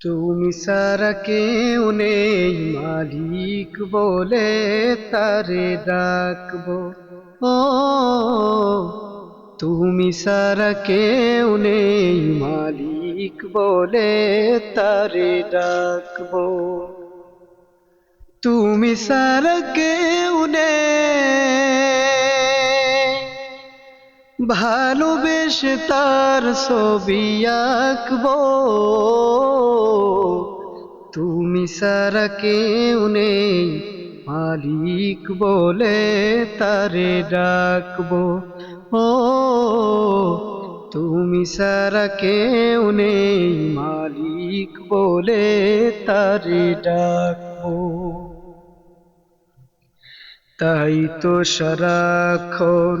তুমি সারা কেউ নেই মালিক বলে তারে ডাকবো ও তুমি সারা কেউ নেই মালিক বলে তারে ডাকবো তুমি সারা কেউ নেই ভালোবেসে তার ছবি আঁকবো। তুমি সারা কেউ নেই, মালিক বলে তারে ডাকবো। ও, তুমি সারা কেউ নেই, মালিক বলে তারে ডাকবো। তাই তো সারাক্ষণ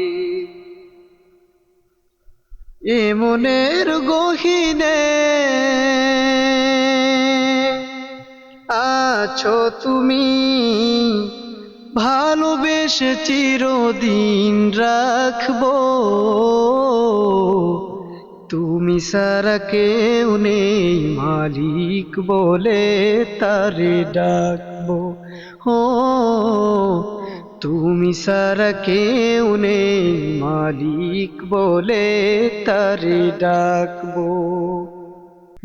এমনের গহিনে আছো তুমি। ভালোবেসে চিরদিন রাখব। তুমি সারা কেউ নেই, মালিক বলে তারে ডাকবো। ও তুমি সারা কেউ নেই, মালিক বলে তারে ডাকবো।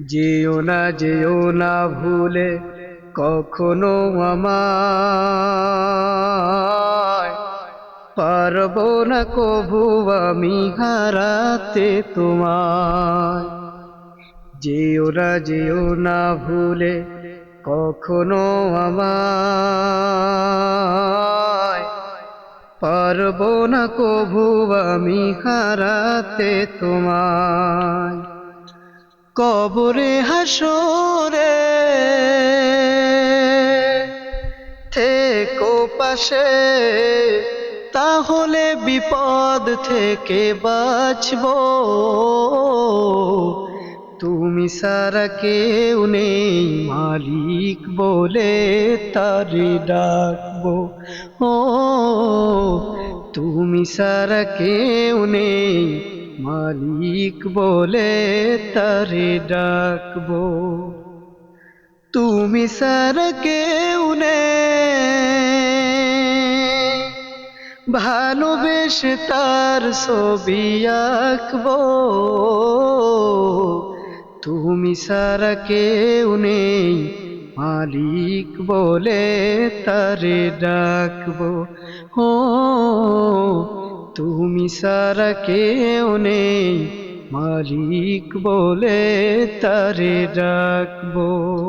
যেও না যেও না ভুলে কখনো আমায়। পারব না কভু আমি হারাতে তোমায়। যেও না যেও না ভুলে কখনো আমায়। পারব না কভু আমি হারাতে তোমায়। কবরে হাসরে থেকো পাশে তাহলে বিপদ থেকে বাঁচবো। তুমি সারা কেউ নেই, মালিক বলে তারে ডাকবো। ও, তুমি সারা কেউ নেই, মালিক বলে তারে ডাকবো। তুমি সারা কেউ নেই, ভালোবেসে তার ছবি আঁকবো। তুমি সারা কেউ নেই। মালিক বলে তারে ডাকবো। ও, তুমি সারা কেউ নেই। মালিক বলে তারে ডাকবো।